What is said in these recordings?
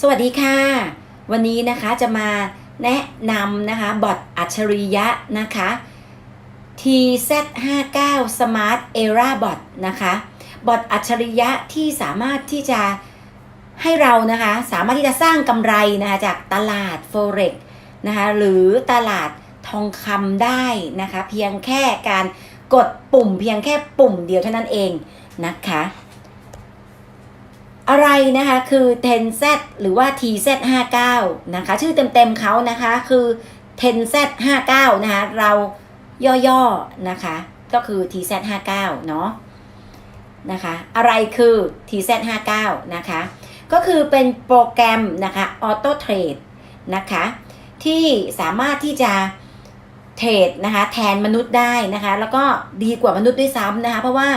สวัสดีค่ะ วันนี้นะคะจะมาแนะนำนะคะบอทอัจฉริยะนะคะ TZ59 Smart Era Bot นะคะบอทอัจฉริยะที่สามารถที่จะให้เรานะคะสามารถที่จะสร้างกำไรนะคะจากตลาด Forex นะคะหรือตลาดทองคำได้นะคะ เพียงแค่การกดปุ่มเพียงแค่ปุ่มเดียวเท่านั้นเองนะคะ อะไรนะคะคือ 10Z หรือว่า TZ59 นะคะ ชื่อเต็มๆเขานะคะคือ 10Z59 นะคะ เราย่อๆนะคะ ก็คือ TZ59 เนาะนะคะ อะไรคือ TZ59 นะคะ ก็คือเป็นโปรแกรมนะคะ Auto Trade นะคะ ที่สามารถที่จะเทรดนะคะ แทนมนุษย์ได้นะคะ แล้วก็ดีกว่ามนุษย์ด้วยซ้ำนะคะ เพราะว่า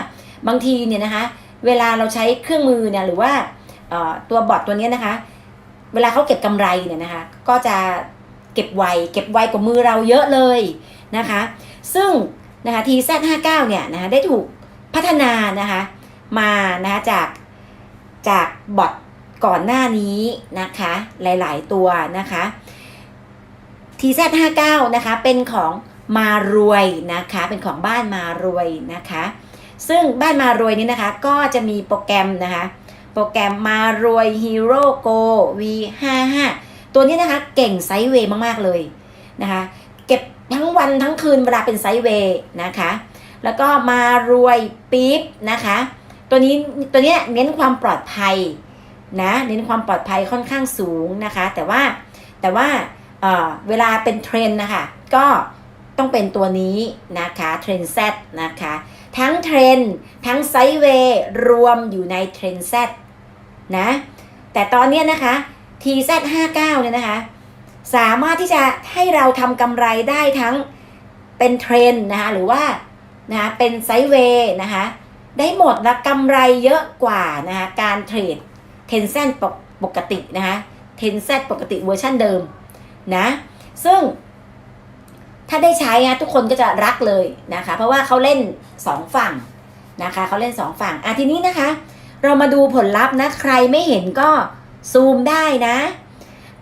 บางทีเนี่ยนะคะ เวลาเราใช้เครื่องมือเนี่ยหรือว่าตัวบอทตัวนี้นะคะ เวลาเขาเก็บกำไรเนี่ยนะคะ ก็จะเก็บไวเก็บไวกว่ามือเราเยอะเลยนะคะ ซึ่งนะคะ TZ59 เนี่ยนะคะได้ถูกพัฒนานะคะมานะคะจากจากบอทก่อนหน้านี้นะคะ หลายๆตัวนะคะ TZ59 นะคะเป็นของมารวยนะคะ เป็นของบ้านมารวยนะคะ ซึ่งบ้านมารวยนี้นะคะก็จะมีโปรแกรมนะคะ โปรแกรมมารวย Hero Go V55 ตัวนี้นะคะเก่งไซด์เวย์มาก ๆ เลยนะคะ เก็บทั้งวันทั้งคืนเวลาเป็นไซด์เวย์นะคะ แล้วก็มารวยปี๊บนะคะ ตัวนี้ตัวนี้เน้นความปลอดภัยนะเน้นความปลอดภัยค่อนข้างสูงนะคะ แต่ว่าแต่ว่าเอ่อเวลาเป็นเทรนนะคะก็ต้องเป็นตัวนี้นะคะเทรนด์ Z นะคะ ทั้งเทรนทั้งไซเวย์รวมอยู่ในเทรนด์ Z นะแต่ตอนนี้นะคะ TZ59 เนี่ยนะคะ สามารถที่จะให้เราทำกำไรได้ทั้งเป็นเทรนนะคะหรือว่านะคะเป็นไซเวย์นะคะได้หมดนะกำไรเยอะกว่านะคะการเทรดเทนเซนปกปกตินะคะเทนเซปกติเวอร์ชันเดิมนะซึ่ง ถ้าได้ใช้นะทุกคนก็จะรักเลยนะคะ เพราะว่าเขาเล่น 2 ฝั่งนะคะเขาเล่น 2 ฝั่งอะทีนี้นะคะ เรามาดูผลลัพธ์นะใครไม่เห็นก็ซูมได้นะ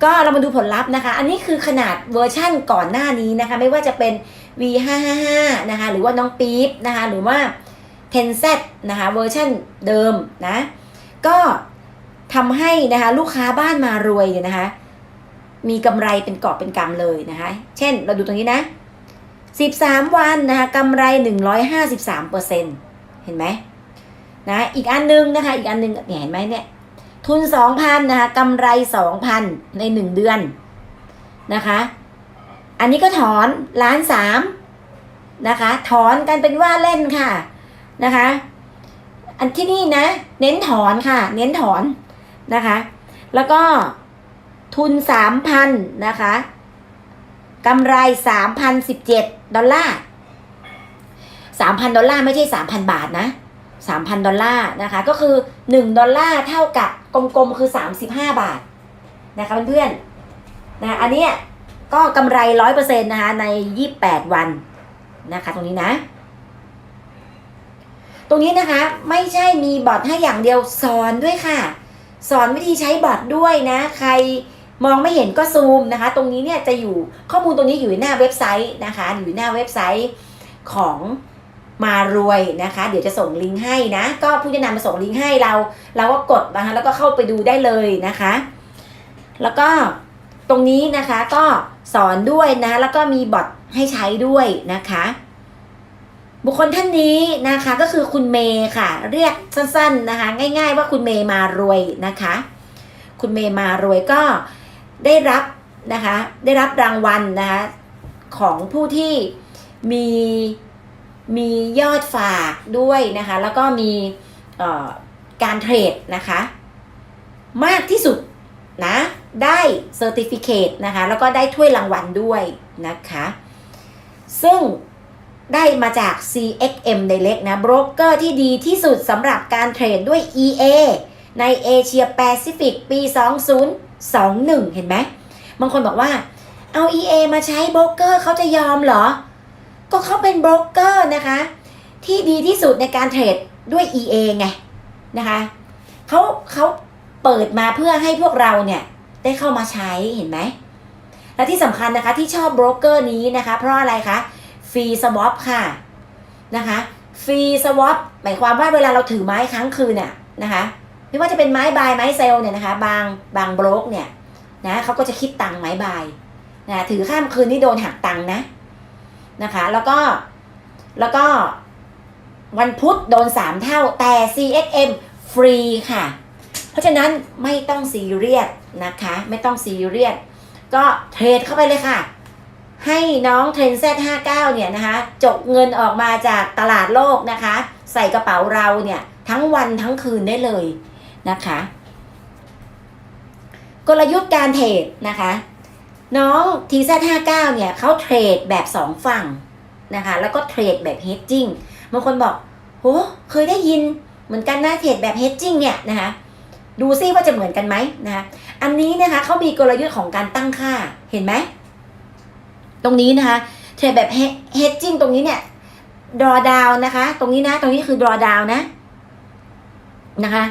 ก็เรามาดูผลลัพธ์นะคะ อันนี้คือขนาดเวอร์ชั่นก่อนหน้านี้นะคะ ไม่ว่าจะเป็น V555 นะคะหรือว่าน้องปี๊บนะคะหรือว่า 10Z นะคะเวอร์ชันเดิมนะก็ทำให้นะคะลูกค้าบ้านมารวยเนี่ยนะคะ มีกำไรเป็นกอบเป็นกำเลยนะคะ เช่นเราดูตรงนี้นะ 13 วันนะคะกำไร 153เปอร์เซ็นเห็นไหมนะอีกอันนึงนะคะ อีกอันนึงเนี่ยเห็นไหมเนี่ยทุน 2,000นะคะกำไร 2,000 ใน 1 เดือนนะคะ อันนี้ก็ถอนล้านสามนะคะ ถอนกันเป็นว่าเล่นค่ะนะคะ อันที่นี่นะ เน้นถอนค่ะ เน้นถอนนะคะ แล้วก็ ทุน3,000นะคะกำไร3,017ดอลลาร์3,000ดอลลาร์ไม่ใช่3,000บาทนะ3,000ดอลลาร์นะคะก็คือ1ดอลลาร์เท่ากับกลมๆคือ35บาทนะคะเพื่อนๆนะอันเนี้ยก็กำไร100%นะคะใน28วันนะคะตรงนี้นะ ตรงนี้นะคะไม่ใช่มีบอทให้อย่างเดียวสอนด้วยค่ะ สอนวิธีใช้บอทด้วยนะ ใคร มองไม่เห็นก็ซูมนะคะ ตรงนี้เนี่ยจะอยู่ข้อมูลตรงนี้อยู่หน้าเว็บไซต์นะคะ อยู่หน้าเว็บไซต์ของมารวยนะคะ เดี๋ยวจะส่งลิงก์ให้นะ ก็ผู้จะนำมาส่งลิงก์ให้เรา เราก็กดนะคะแล้วก็เข้าไปดูได้เลยนะคะ แล้วก็ตรงนี้นะคะก็สอนด้วยนะ แล้วก็มีบอทให้ใช้ด้วยนะคะ บุคคลท่านนี้นะคะก็คือคุณเมย์ค่ะ เรียกสั้นๆนะคะ ง่าย ๆ ว่าคุณเมย์มารวยนะคะ คุณเมย์มารวยก็ ได้รับนะคะได้รับรางวัลนะคะของผู้ที่มีมียอดฝากด้วยนะคะแล้วก็มีการเทรดนะคะมากที่สุดนะได้เซอร์ติฟิเคตนะคะแล้วก็ได้ถ้วยรางวัลด้วยนะคะซึ่งได้มาจาก CXM Direct นะโบรกเกอร์ที่ดีที่สุดสำหรับการเทรดด้วย EA ในเอเชียแปซิฟิกปี 20 2021 เห็นไหมบางคนบอกว่า เอา EA มาใช้โบรกเกอร์เขาจะยอมเหรอ ก็เขาเป็นโบรกเกอร์นะคะ ที่ดีที่สุดในการเทรดด้วย EA ไงนะคะเขาเขาเปิดมาเพื่อให้พวกเราเนี่ยได้เข้ามาใช้เห็นไหม และที่สำคัญนะคะที่ชอบโบรกเกอร์นี้นะคะ เพราะอะไรคะฟรีสวอปค่ะนะคะฟรีสวอปหมายความว่าเวลาเราถือไม้ค้างคืนน่ะนะคะ ไม่ว่าจะเป็นไม้บายไม้เซลเนี่ยนะคะ บางบางโบรกเนี่ยนะเขาก็จะคิดตังค์ไม้บายนะถือข้ามคืนนี่โดนหักตังค์นะนะคะ แล้วก็แล้วก็วันพุธโดน3เท่าแต่ CXM ฟรีค่ะ เพราะฉะนั้นไม่ต้องซีเรียสนะคะ ไม่ต้องซีเรียสก็เทรดเข้าไปเลยค่ะ ให้น้องเทรน Z59 เนี่ยนะคะ จกเงินออกมาจากตลาดโลกนะคะ ใส่กระเป๋าเราเนี่ย ทั้งวันทั้งคืนได้เลย นะคะ กลยุทธ์การเทรดนะคะ น้อง TZ59 เนี่ยเขาเทรดแบบสองฝั่งนะคะ แล้วก็เทรดแบบ hedging บางคนบอกโหเคยได้ยินเหมือนกันนะเทรดแบบ hedging เนี่ยนะคะดูซิว่าจะเหมือนกันไหมนะคะอันนี้นะคะเขามีกลยุทธ์ของการตั้งค่าเห็นไหม ตรงนี้นะคะเทรดแบบ hedging ตรงนี้เนี่ย draw down นะคะ ตรงนี้นะ ตรงนี้คือ draw down นะนะคะ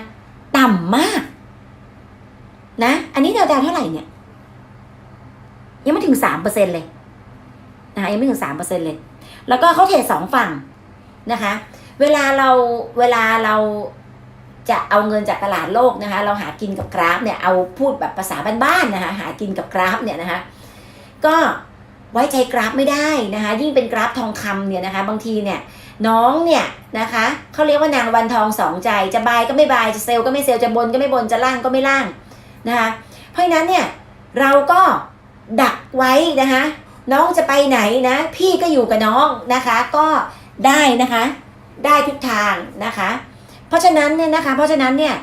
ต่ำมาก นะ อันนี้ draw down เท่าไหร่เนี่ย ยังไม่ถึงสามเปอร์เซ็นเลยนะคะยังไม่ถึงสามเปอร์เซ็นเลย แล้วก็เขาเทรดสองฝั่งนะคะ เวลาเราเวลาเราจะเอาเงินจากตลาดโลกนะคะ เราหากินกับกราฟเนี่ยเอาพูดแบบภาษาบ้านๆนะคะหากินกับกราฟเนี่ยนะคะ ก็ไว้ใจกราฟไม่ได้นะคะ ยิ่งเป็นกราฟทองคำเนี่ยนะคะ บางทีเนี่ย น้องเนี่ยนะคะเขาเรียกว่านางวันทองสองใจจะบายก็ไม่บายจะเซลก็ไม่เซลจะบนก็ไม่บนจะล่างก็ไม่ล่างนะคะเพราะฉะนั้นเนี่ยเราก็ดักไว้นะคะน้องจะไปไหนนะ พี่ก็อยู่กับน้องนะคะ ก็ได้นะคะ ได้ทุกทางนะคะ เพราะฉะนั้นเนี่ยนะคะ เพราะฉะนั้นเนี่ย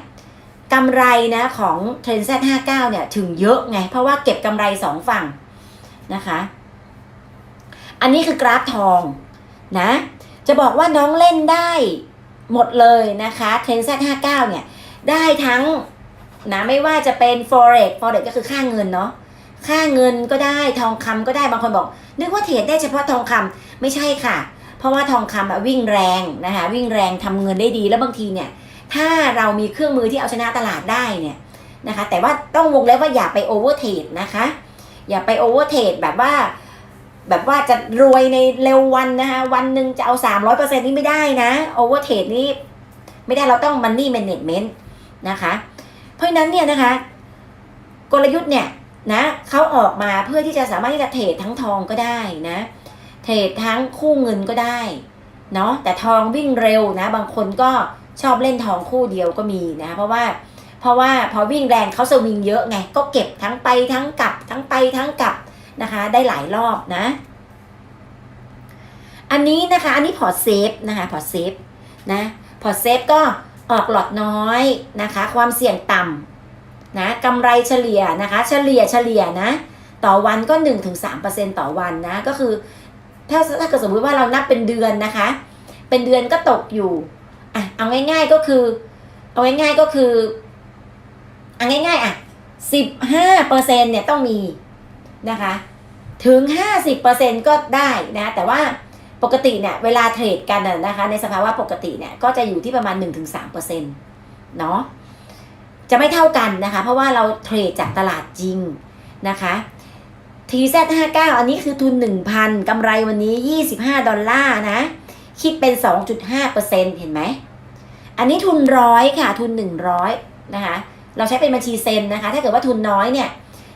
กำไรนะของ t r e n d Z 59 เนี่ยถึงเยอะไง เพราะว่าเก็บกำไรสองฝั่งนะคะ อันนี้คือกราฟทองนะ จะบอกว่าน้องเล่นได้หมดเลยนะคะ t r e n d Z 59เนี่ย ได้ทั้งนะไม่ว่าจะเป็น forex forex ก็คือค่าเงินเนาะค่าเงินก็ได้ทองคำก็ได้บางคนบอก นึกว่าเทรดได้เฉพาะทองคำไม่ใช่ค่ะ เพราะว่าทองคำวิ่งแรงนะคะวิ่งแรงทำเงินได้ดีแล้วบางทีเนี่ย ถ้าเรามีเครื่องมือที่เอาชนะตลาดได้เนี่ยนะคะ แต่ว่าต้องวงเล็บว่าอย่าไปโอเวอร์เทรดนะคะ อย่าไปโอเวอร์เทรดแบบว่า แบบว่าจะรวยในเร็ววันนะคะวันหนึ่งจะเอา300%นี่ไม่ได้นะโอเวอร์เทรดนี่ไม่ได้เราต้องมันนี่แมネจเมนต์นะคะ เพราะฉะนั้นเนี่ยนะคะ กลยุทธ์เนี่ยนะเขาออกมาเพื่อที่จะสามารถที่จะเทรดทั้งทองก็ได้นะ เทรดทั้งคู่เงินก็ได้เนาะแต่ทองวิ่งเร็วนะ บางคนก็ชอบเล่นทองคู่เดียวก็มีนะ เพราะว่าเพราะว่าพอวิ่งแรงเขาสวิงเยอะไงก็เก็บทั้งไปทั้งกลับทั้งไปทั้งกลับ นะคะ ได้หลายรอบนะ อันนี้นะคะ อันนี้พอเซฟนะคะพอเซฟนะพอเซฟก็ออกหลอดน้อยนะคะ ความเสี่ยงต่ำนะกำไรเฉลี่ยนะคะ เฉลี่ยเฉลี่ยนะ ต่อวันก็ 1-3%ต่อวันนะ ก็คือ ถ้าถ้าเกิดสมมติว่าเรานับเป็นเดือนนะคะ เป็นเดือนก็ตกอยู่อะเอาง่าย ๆก็คือ เอาง่ายๆก็คือเอาง่ายๆอะ15%เนี่ยต้องมี นะคะ ถึง 50%ก็ได้นะแต่ว่าปกติเนี่ยเวลาเทรดกันนะคะในสภาวะปกติเนี่ยก็จะอยู่ที่ประมาณ 1-3%เนาะจะไม่เท่ากันนะคะ เพราะว่าเราเทรดจากตลาดจริงนะคะ TZ59 อันนี้คือทุน 1,000กำไรวันนี้ 25 ดอลลาร์นะ คิดเป็น 2.5%เห็นไหม อันนี้ทุนร้อยค่ะทุน 100นะคะเราใช้เป็นบัญชีเซนนะคะ ถ้าเกิดว่าทุนน้อยเนี่ย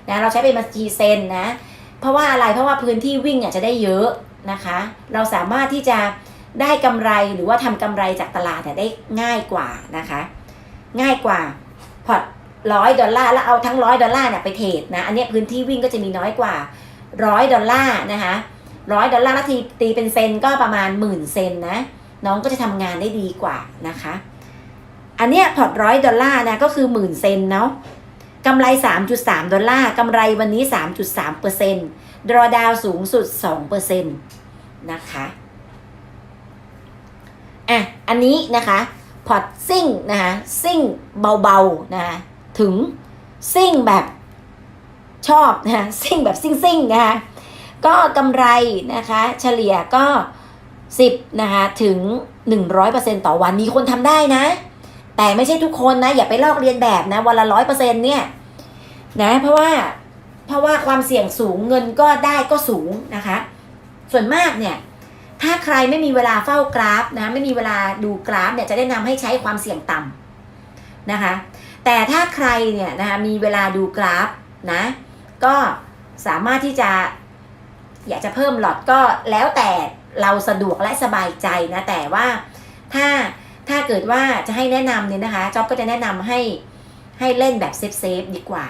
นะเราใช้เป็นบัญชีเซนนะ เพราะว่าอะไรเพราะว่าพื้นที่วิ่งอะจะได้เยอะนะคะ เราสามารถที่จะได้กำไรหรือว่าทำกำไรจากตลาดเนี่ยได้ง่ายกว่านะคะ ง่ายกว่าพอร์ตร้อยดอลลาร์แล้วเอาทั้งร้อยดอลลาร์เนี่ยไปเทรดนะอันนี้พื้นที่วิ่งก็จะมีน้อยกว่าร้อยดอลลาร์นะคะร้อยดอลลาร์แล้วทีตีเป็นเซนก็ประมาณหมื่นเซนนะน้องก็จะทำงานได้ดีกว่านะคะ อันเนี้ยพอร์ตร้อยดอลลาร์นะก็คือหมื่นเซนเนาะ กำไร 3.3 ดอลลาร์ กำไรวันนี้ 3.3เปอร์เซ็นต์ดรอดาวสูงสุด2เปอร์เซ็นต์นะคะ อะ อันนี้นะคะพอร์ตซิ่งนะคะซิ่งเบาๆนะคะถึงซิ่งแบบชอบนะคะซิ่งแบบซิ่งๆนะคะก็กำไรนะคะเฉลี่ยก็ 10นะคะถึง 100%ต่อวันมีคนทำได้นะ แต่ไม่ใช่ทุกคนนะ อย่าไปลอกเรียนแบบนะ วันละร้อยเปอร์เซ็นเนี่ยนะเพราะว่าเพราะว่าความเสี่ยงสูงเงินก็ได้ก็สูงนะคะ ส่วนมากเนี่ย ถ้าใครไม่มีเวลาเฝ้ากราฟนะ ไม่มีเวลาดูกราฟเนี่ยจะได้นำให้ใช้ความเสี่ยงต่ำนะคะ แต่ถ้าใครเนี่ยนะคะมีเวลาดูกราฟนะ ก็สามารถที่จะ อยากจะเพิ่มหลอดก็แล้วแต่เราสะดวกและสบายใจนะ แต่ว่าถ้า ถ้าเกิดว่าจะให้แนะนำเนี่ยนะคะจ๊อบก็จะแนะนำให้ให้เล่นแบบเซฟเซฟๆดีกว่า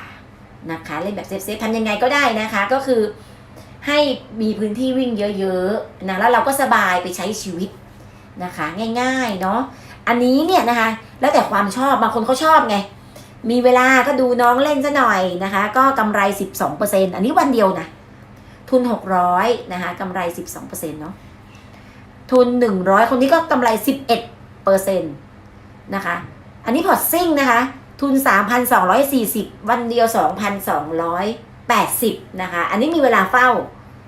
นะคะเล่นแบบเซฟเซฟๆทำยังไงก็ได้นะคะ ก็คือให้มีพื้นที่วิ่งเยอะๆนะแล้วเราก็สบายไปใช้ชีวิตนะคะ ง่ายๆเนาะอันนี้เนี่ยนะคะ แล้วแต่ความชอบบางคนเขาชอบไง มีเวลาก็ดูน้องเล่นซะหน่อยนะคะ ก็กำไร 12%อันนี้วันเดียวนะทุน 600นะคะกำไร 12%เนาะทุน 100 คนนี้ก็กำไร 11% นะคะ อันนี้พอร์ตซิ่งนะคะ ทุน 3,240 วันเดียว 2,280 นะคะ อันนี้มีเวลาเฝ้า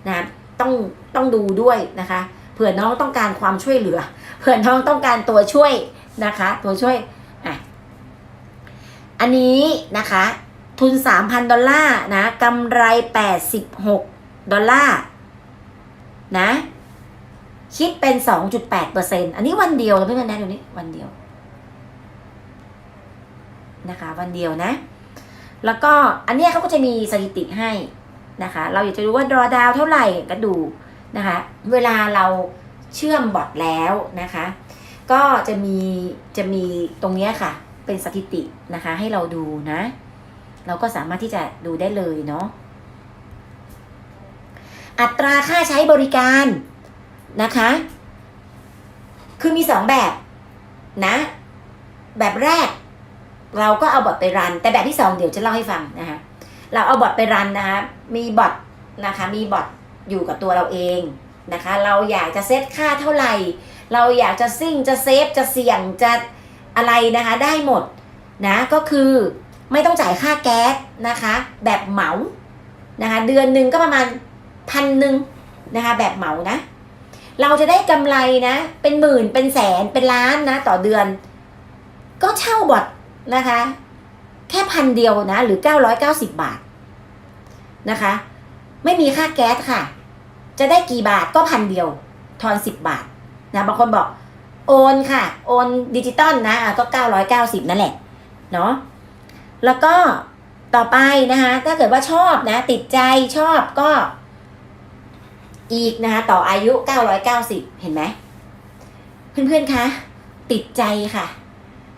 นะต้องต้องดูด้วยนะคะ เผื่อน้องต้องการความช่วยเหลือ เผื่อน้องต้องการตัวช่วยนะคะ ตัวช่วยอะอันนี้นะคะ ทุน 3,000 ดอลลาร์นะกำไร 86 ดอลลาร์นะ คิดเป็น 2.8%อันนี้วันเดียวนะเพื่อนๆนะเดี๋ยวนี้วันเดียวนะคะ วันเดียวนะ แล้วก็อันนี้เขาก็จะมีสถิติให้นะคะ เราอยากจะรู้ว่า draw down เท่าไหร่ก็ดูนะคะ เวลาเราเชื่อมบอทแล้วนะคะ ก็จะมีจะมีตรงนี้ค่ะ เป็นสถิตินะคะให้เราดูนะ เราก็สามารถที่จะดูได้เลยเนาะอัตราค่าใช้บริการ นะคะ คือมีสองแบบนะ แบบแรก เราก็เอาบอทไปรัน แต่แบบที่สองเดี๋ยวจะเล่าให้ฟังนะคะเราเอาบอทไปรันนะคะมีบอทนะคะ มีบอทอยู่กับตัวเราเองนะคะ เราอยากจะเซตค่าเท่าไหร่ เราอยากจะซิ่งจะเซฟจะเสี่ยงจะอะไรนะคะ ได้หมดนะก็คือไม่ต้องจ่ายค่าแก๊สนะคะ แบบเหมานะคะ เดือนหนึ่งก็ประมาณพันหนึ่งนะคะ แบบเหมานะ เราจะได้กำไรนะ เป็นหมื่นเป็นแสนเป็นล้านนะ ต่อเดือน ก็เช่าบอทนะคะ แค่พันเดียวนะ หรือ 990 บาทนะคะ ไม่มีค่าแก๊สค่ะ จะได้กี่บาทก็พันเดียวทอน 10 บาทนะบางคนบอกโอนค่ะ โอนดิจิตอลนะอะก็ 990 นั่นแหละเนาะแล้วก็ต่อไปนะคะ ถ้าเกิดว่าชอบนะ ติดใจชอบก็ อีกนะคะต่ออายุ 990 เห็นไหมเพื่อนๆคะติดใจค่ะ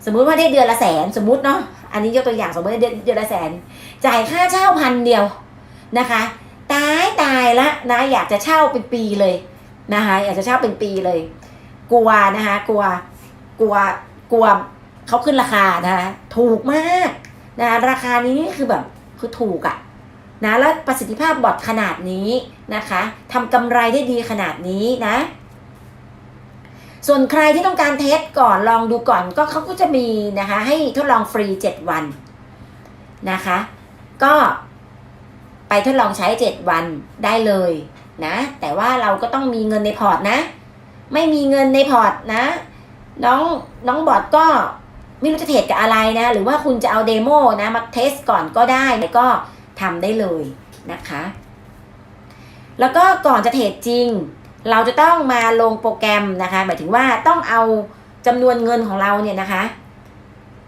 สมมุติว่าได้เดือนละแสนสมมุติเนาะอันนี้ยกตัวอย่างสมมติเดือนเดือนละแสน จ่ายค่าเช่าพันเดียวนะคะตายตายละนะอยากจะเช่าเป็นปีเลยนะคะอยากจะเช่าเป็นปีเลย กลัวนะคะกลัวกลัวกลัวเขาขึ้นราคานะคะถูกมากนะราคานี้นี่คือแบบคือถูกอะ นะแล้วประสิทธิภาพบอทขนาดนี้นะคะทำกำไรได้ดีขนาดนี้นะ ส่วนใครที่ต้องการเทสก่อนลองดูก่อนก็เขาก็จะมีนะคะ ให้ทดลองฟรี 7 วันนะคะ ก็ไปทดลองใช้ 7 วันได้เลยนะ แต่ว่าเราก็ต้องมีเงินในพอร์ตนะ ไม่มีเงินในพอร์ตนะ น้องน้องบอทก็ไม่รู้จะเทรดกับอะไรนะ หรือว่าคุณจะเอาเดโมนะมาเทสก่อนก็ได้ก็ ทำได้เลยนะคะ แล้วก็ก่อนจะเทรดจริง เราจะต้องมาลงโปรแกรมนะคะ หมายถึงว่าต้องเอาจำนวนเงินของเราเนี่ยนะคะ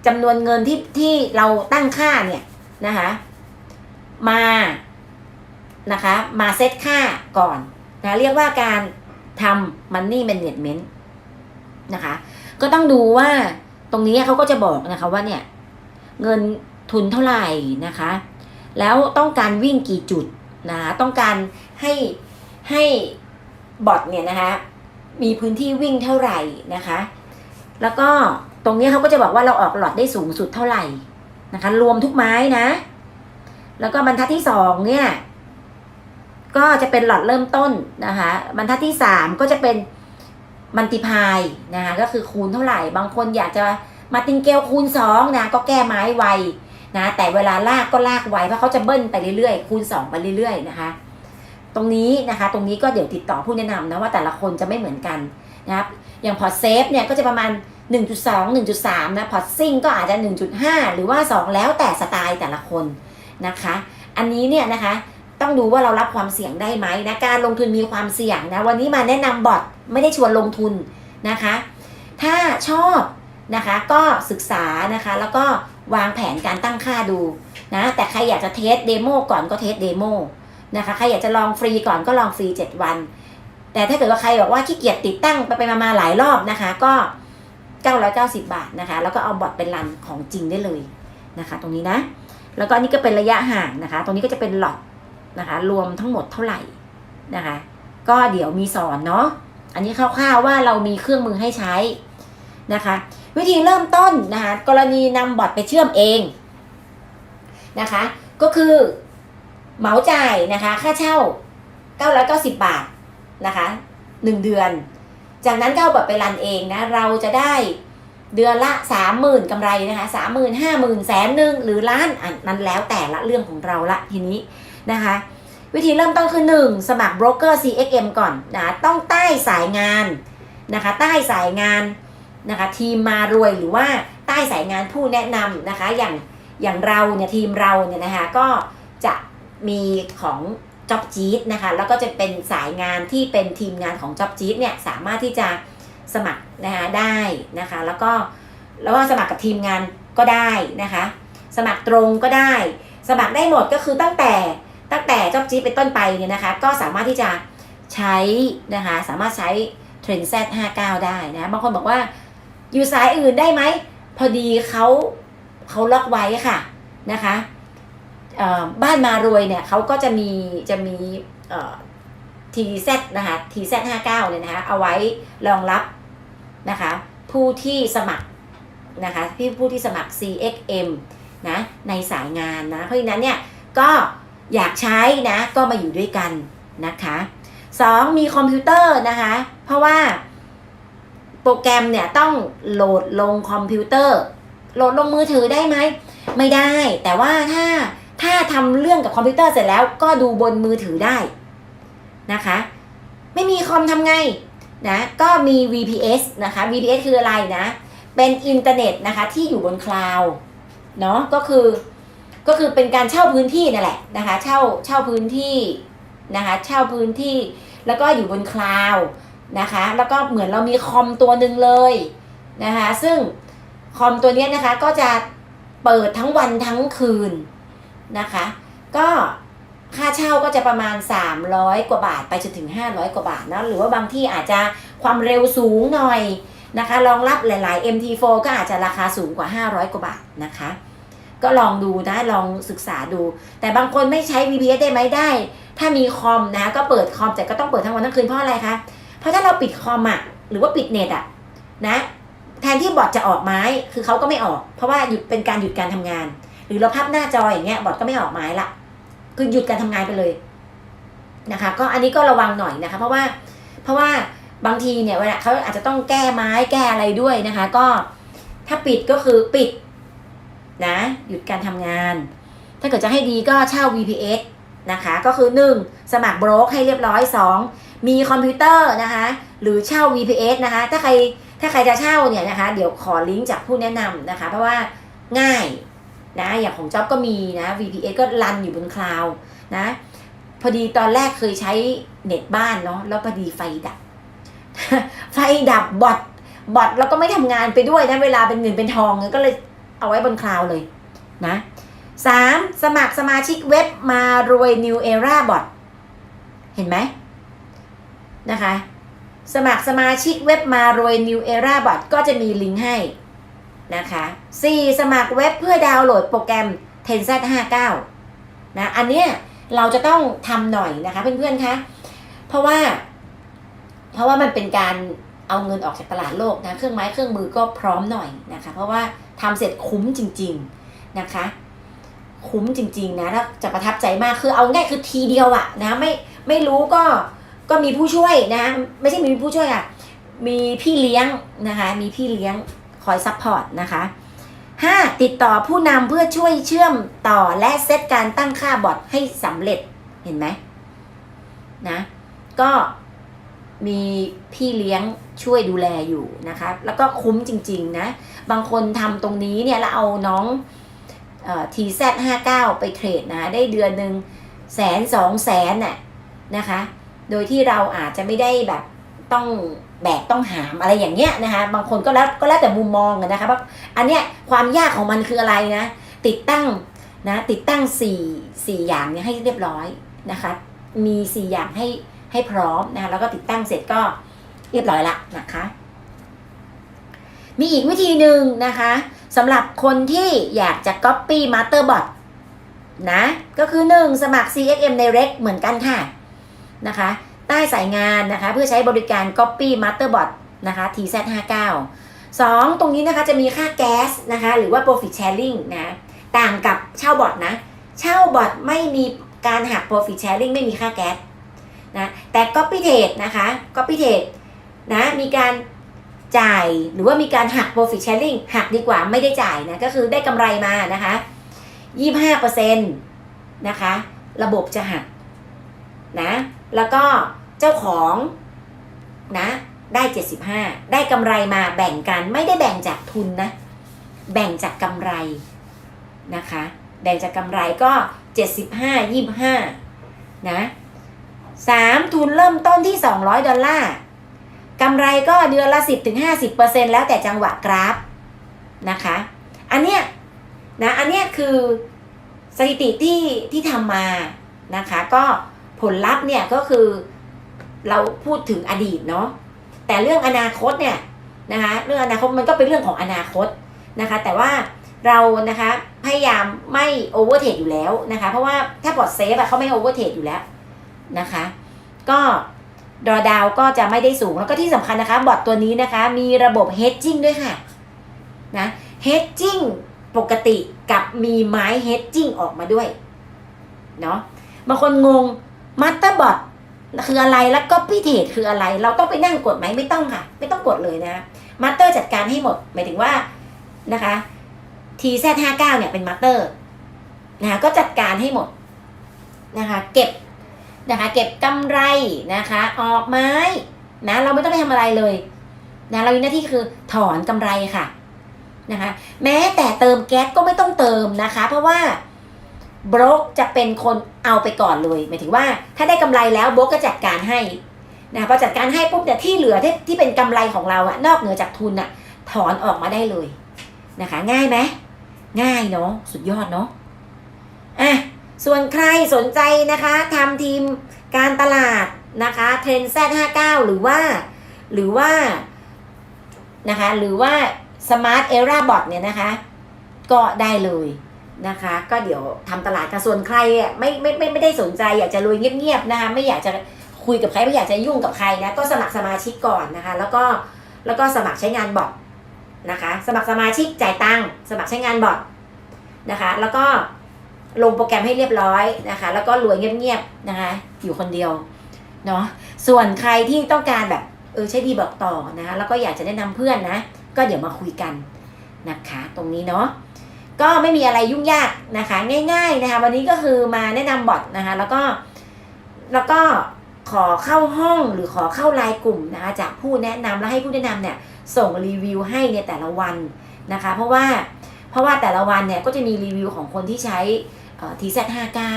จำนวนเงินที่ที่เราตั้งค่าเนี่ยนะคะมานะคะมาเซตค่าก่อนนะเรียกว่าการทำ money management นะคะ ก็ต้องดูว่าตรงนี้เขาก็จะบอกนะคะว่าเนี่ย เงินทุนเท่าไหร่นะคะ แล้วต้องการวิ่งกี่จุดนะคะต้องการให้ให้บอทเนี่ยนะคะมีพื้นที่วิ่งเท่าไหร่นะคะ แล้วก็ตรงนี้เขาก็จะบอกว่าเราออกหลอดได้สูงสุดเท่าไหร่นะคะ รวมทุกไม้นะ แล้วก็บรรทัดที่สองเนี่ย ก็จะเป็นหลอดเริ่มต้นนะคะ บรรทัดที่สามก็จะเป็นมันติพายนะคะก็คือคูณเท่าไหร่ บางคนอยากจะมาติงเกลคูณสองนะก็แก้ไม้ไว นะแต่เวลาลากก็ลากไวเพราะเขาจะเบิ้ลไปเรื่อยๆ คูณสองไปเรื่อยๆนะคะ ตรงนี้นะคะตรงนี้ก็เดี๋ยวติดต่อผู้แนะนำนะว่าแต่ละคนจะไม่เหมือนกันนะครับอย่างพอร์ตเซฟเนี่ยก็จะประมาณ 1.2 1.3 นะพอร์ตซิ่งก็อาจจะ 1.5 หรือว่า 2 แล้วแต่สไตล์แต่ละคนนะคะ อันนี้เนี่ยนะคะต้องดูว่าเรารับความเสี่ยงได้ไหมนะการลงทุนมีความเสี่ยงนะวันนี้มาแนะนำบอทไม่ได้ชวนลงทุนนะคะ ถ้าชอบนะคะก็ศึกษานะคะแล้วก็ วางแผนการตั้งค่าดูนะแต่ใครอยากจะเทสเดโมก่อนก็เทสเดโมนะคะใครอยากจะลองฟรีก่อนก็ลองฟรี 7 วัน แต่ถ้าเกิดว่าใครบอกว่าขี้เกียจติดตั้งไปไปมาหลายรอบนะคะ ก็ 990 บาทนะคะ แล้วก็เอาบอทเป็นรันของจริงได้เลยนะคะ ตรงนี้นะ แล้วก็นนี้ก็เป็นระยะห่างนะคะ ตรงนี้ก็จะเป็นหลอดนะคะ รวมทั้งหมดเท่าไหร่นะคะ ก็เดี๋ยวมีสอนเนาะอันนี้คร่าวๆว่าเรามีเครื่องมือให้ใช้นะคะ วิธีเริ่มต้นนะคะกรณีนำบอทไปเชื่อมเองนะคะ ก็คือเหมาจ่ายนะคะ ค่าเช่า 990 บาทนะคะ1เดือน จากนั้นก็เอาบอทไปรันเองนะ เราจะได้เดือนละ 30,000กำไรนะคะ30,000 50,000แสนหนึ่งหรือล้านอันนั้นแล้วแต่ละเรื่องของเราละทีนี้นะคะวิธีเริ่มต้นคือ 1 สมัครโบรกเกอร์ CXM ก่อนนะต้องใต้สายงานนะคะใต้สายงาน นะคะทีมมารวยหรือว่าใต้สายงานผู้แนะนำนะคะ อย่างอย่างเราเนี่ยทีมเราเนี่ยนะคะก็จะมีของ Job j e e t นะคะแล้วก็จะเป็นสายงานที่เป็นทีมงานของ Job j e e t เนี่ยสามารถที่จะสมัครนะคะได้นะคะ แล้วก็แล้วก็สมัครกับทีมงานก็ได้นะคะ สมัครตรงก็ได้ สมัครได้หมดก็คือตั้งแต่ตั้งแต่ Job j e e t เป็นต้นไปเนี่ยนะคะ ก็สามารถที่จะใช้นะคะสามารถใช้ Trend Z 59 ได้นะบางคนบอกว่า อยู่สายอื่นได้ไหม พอดีเขาเขาล็อกไว้ค่ะนะคะบ้านมารวยเนี่ยเขาก็จะมีจะมีเอ่อ TZ นะคะ TZ 59เนี่ยนะคะเอาไว้รองรับนะคะ ผู้ที่สมัครนะคะพี่ผู้ที่สมัคร CXM นะในสายงานนะเพราะฉะนั้นเนี่ยก็อยากใช้นะก็มาอยู่ด้วยกันนะคะสองมีคอมพิวเตอร์นะคะ เพราะว่า โปรแกรมเนี่ยต้องโหลดลงคอมพิวเตอร์ โหลดลงมือถือได้ไหม ไม่ได้ แต่ว่าถ้าถ้าทำเรื่องกับคอมพิวเตอร์เสร็จแล้วก็ดูบนมือถือได้นะคะ ไม่มีคอมทำไงนะก็มี VPS นะคะ VPS คืออะไรนะ เป็นอินเทอร์เน็ตนะคะที่อยู่บนคลาวด์เนาะก็คือก็คือเป็นการเช่าพื้นที่นั่นแหละนะคะ เช่าเช่าพื้นที่นะคะ เช่าพื้นที่แล้วก็อยู่บนคลาวด์ นะคะ แล้วก็เหมือนเรามีคอมตัวหนึ่งเลยนะคะ ซึ่งคอมตัวนี้นะคะก็จะเปิดทั้งวันทั้งคืนนะคะ ก็ค่าเช่าก็จะประมาณ 300 กว่าบาทไปจนถึง 500 กว่าบาทนะหรือว่าบางที่อาจจะความเร็วสูงหน่อยนะคะรองรับหลาย ๆ MT4 ก็อาจจะราคาสูงกว่า 500 กว่าบาทนะคะ ก็ลองดูนะลองศึกษาดู แต่บางคนไม่ใช้ VPS ได้ไหมได้ ถ้ามีคอมนะก็เปิดคอมแต่ก็ต้องเปิดทั้งวันทั้งคืนเพราะอะไรคะ เพราะถ้าเราปิดคอมอะหรือว่าปิดเน็ตอะนะแทนที่บอทจะออกไม้คือเขาก็ไม่ออก เพราะว่าหยุดเป็นการหยุดการทำงาน หรือเราพับหน้าจออย่างเงี้ยบอทก็ไม่ออกไม้ละคือหยุดการทำงานไปเลยนะคะ ก็อันนี้ก็ระวังหน่อยนะคะ เพราะว่าเพราะว่าบางทีเนี่ยเวลาเขาอาจจะต้องแก้ไม้แก้อะไรด้วยนะคะ ก็ถ้าปิดก็คือปิดนะ หยุดการทำงาน ถ้าเกิดจะให้ดีก็เช่า VPS นะคะ ก็คือ 1. สมัครโบรกให้เรียบร้อย 2. มีคอมพิวเตอร์นะคะ หรือเช่า VPS นะคะ ถ้าใครถ้าใครจะเช่าเนี่ยนะคะ เดี๋ยวขอลิงก์จากผู้แนะนำนะคะ เพราะว่าง่ายนะ อย่างของจ๊อบก็มีนะ VPS ก็รันอยู่บนคลาว์นะ พอดีตอนแรกเคยใช้เน็ตบ้านเนาะ แล้วพอดีไฟดับ ไฟดับบอทบอทแล้วก็ไม่ทำงานไปด้วยนะ เวลาเป็นเงินเป็นทองก็เลยเอาไว้บนคลาว์เลยนะสามสมัครสมาชิกเว็บมารวย New Era Bot เห็นไหม นะคะ สมัครสมาชิกเว็บมารวย New Era Bot ก็จะมีลิงก์ให้นะคะ 4. สมัครเว็บเพื่อดาวน์โหลดโปรแกรม Tenset59 นะ อันเนี้ยเราจะต้องทำหน่อยนะคะเพื่อนๆคะ เพราะว่า เพราะว่ามันเป็นการเอาเงินออกจากตลาดโลกนะ เครื่องไม้เครื่องมือก็พร้อมหน่อยนะคะ เพราะว่าทำเสร็จคุ้มจริง ๆนะคะคุ้มจริง ๆ นะแล้วจะประทับใจมากคือเอาง่ายคือทีเดียวอะนะไม่ไม่รู้ก็ ก็มีผู้ช่วยนะไม่ใช่มีผู้ช่วยอะมีพี่เลี้ยงนะคะมีพี่เลี้ยงคอยซัพพอร์ตนะคะ 5. ติดต่อผู้นำเพื่อช่วยเชื่อมต่อและเซตการตั้งค่าบอทให้สำเร็จเห็นไหมนะก็มีพี่เลี้ยงช่วยดูแลอยู่นะคะ แล้วก็คุ้มจริง ๆ นะ บางคนทำตรงนี้เนี่ย แล้วเอาน้องทีแซดห้าเก้าไปเทรดนะคะได้เดือนหนึ่งแสนสองแสนน่ะนะคะ โดยที่เราอาจจะไม่ได้แบบต้องแบกต้องหามอะไรอย่างเงี้ยนะคะ บางคนก็แล้วก็แล้วแต่มุมมองนะคะว่าอันเนี้ยความยากของมันคืออะไรนะ ติดตั้งนะติดตั้งสี่สี่อย่างเนี่ยให้เรียบร้อยนะคะ มีสี่อย่างให้ให้พร้อมนะคะแล้วก็ติดตั้งเสร็จก็เรียบร้อยละนะคะ มีอีกวิธีหนึ่งนะคะสำหรับคนที่อยากจะ Copy Masterbot นะ ก็คือ 1. สมัคร CXM Direct เหมือนกันค่ะ นะคะ ใต้สายงานนะคะ เพื่อใช้บริการ Copy Masterbot นะคะ TZ59 2. ตรงนี้นะคะจะมีค่าแก๊สนะคะ หรือว่า Profit Sharing นะต่างกับเช่าบอทนะ เช่าบอทไม่มีการหัก Profit Sharing ไม่มีค่าแก๊สนะแต่ Copy Trade นะคะ Copy Trade นะมีการจ่ายหรือว่ามีการหัก profit sharing หักดีกว่าไม่ได้จ่ายนะก็คือได้กำไรมานะคะ25%นะคะ ระบบจะหักนะ แล้วก็เจ้าของนะได้ 75 ได้กำไรมาแบ่งกันไม่ได้แบ่งจากทุนนะ แบ่งจากกำไรนะคะ แบ่งจากกำไรก็ 75 25นะ3ทุนเริ่มต้นที่ 200 ดอลลาร์กำไรก็เดือนละ 10-50%ถึงแล้วแต่จังหวะกราฟนะคะ อันเนี้ยนะ อันเนี้ยคือสถิติที่ที่ทำมานะคะ ก็ ผลลัพธ์เนี่ยก็คือเราพูดถึงอดีตเนาะแต่เรื่องอนาคตเนี่ยนะคะเรื่องอนาคตมันก็เป็นเรื่องของอนาคตนะคะ แต่ว่าเรานะคะพยายามไม่โอเวอร์เทรดอยู่แล้วนะคะ เพราะว่าถ้าบอดเซฟอะเขาไม่โอเวอร์เทรดอยู่แล้วนะคะ ก็ดอดาวก็จะไม่ได้สูงแล้วก็ที่สำคัญนะคะ บอทตัวนี้นะคะ มีระบบ hedging ด้วยค่ะนะ hedging ปกติกับมีไม้ hedging ออกมาด้วยเนาะบางคนงง master bot คืออะไรแล้วก็พิเทดคืออะไร เราต้องไปนั่งกดไหมไม่ต้องค่ะ ไม่ต้องกดเลยนะ master จัดการให้หมด หมายถึงว่านะคะ TZ59 เก้าเนี่ยเป็น master นะคะก็จัดการให้หมดนะคะ เก็บนะคะ เก็บกำไรนะคะ ออกไม้นะเราไม่ต้องไปทำอะไรเลยนะเรามีหน้าที่คือถอนกำไรค่ะนะคะ แม้แต่เติมแก๊สก็ไม่ต้องเติมนะคะ เพราะว่า บรกจะเป็นคนเอาไปก่อนเลยหมายถึงว่า ถ้าได้กำไรแล้วบรกก็จัดการให้นะพอจัดการให้ปุ๊บแต่ที่เหลือที่ที่เป็นกำไรของเราอะนอกเหนือจากทุนอะถอนออกมาได้เลยนะคะ ง่ายไหมง่ายเนาะสุดยอดเนาะอะส่วนใครสนใจนะคะทำทีมการตลาดนะคะเทรนแซดห้าเก้าหรือว่า หรือว่านะคะหรือว่า Smart Era Bot เนี่ยนะคะ ก็ได้เลย นะคะ ก็เดี๋ยวทำตลาดกันส่วนใครอะไม่ไม่ไม่ไม่ได้สนใจอยากจะรวยเงียบๆนะคะไม่อยากจะคุยกับใครไม่อยากจะยุ่งกับใครนะก็สมัครสมาชิกก่อนนะคะ แล้วก็แล้วก็สมัครใช้งานบอทนะคะ สมัครสมาชิกจ่ายตังค์สมัครใช้งานบอทนะคะ แล้วก็ลงโปรแกรมให้เรียบร้อยนะคะ แล้วก็รวยเงียบๆนะคะ อยู่คนเดียวเนาะส่วนใครที่ต้องการแบบเออใช้ดีบอกต่อนะคะแล้วก็อยากจะแนะนำเพื่อนนะ ก็เดี๋ยวมาคุยกันนะคะ ตรงนี้เนาะ ก็ไม่มีอะไรยุ่งยากนะคะ ง่าย ๆนะคะ วันนี้ก็คือมาแนะนำบอทนะคะ แล้วก็แล้วก็ขอเข้าห้องหรือขอเข้าไลน์กลุ่มนะคะจากผู้แนะนำแล้วให้ผู้แนะนำเนี่ยส่งรีวิวให้ในแต่ละวันนะคะ เพราะว่าเพราะว่าแต่ละวันเนี่ยก็จะมีรีวิวของคนที่ใช้ทีเซห้าเก้า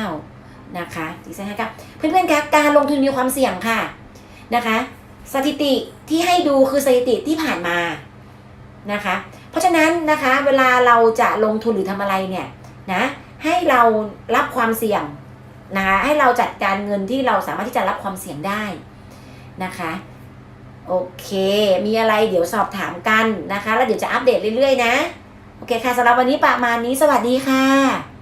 นะคะทีเซห้าเก้าเพื่อนๆคะการลงทุนมีความเสี่ยงค่ะนะคะ สถิติที่ให้ดูคือสถิติที่ผ่านมานะคะ ราะฉะนั้นนะคะเวลาเราจะลงทุนหรือทำอะไรเนี่ยนะให้เรารับความเสี่ยงนะคะให้เราจัดการเงินที่เราสามารถที่จะรับความเสี่ยงได้นะคะโอเค มีอะไรเดี๋ยวสอบถามกันนะคะ แล้วเดี๋ยวจะอัปเดตเรื่อยๆนะ โอเคค่ะสำหรับวันนี้ประมาณนี้สวัสดีค่ะ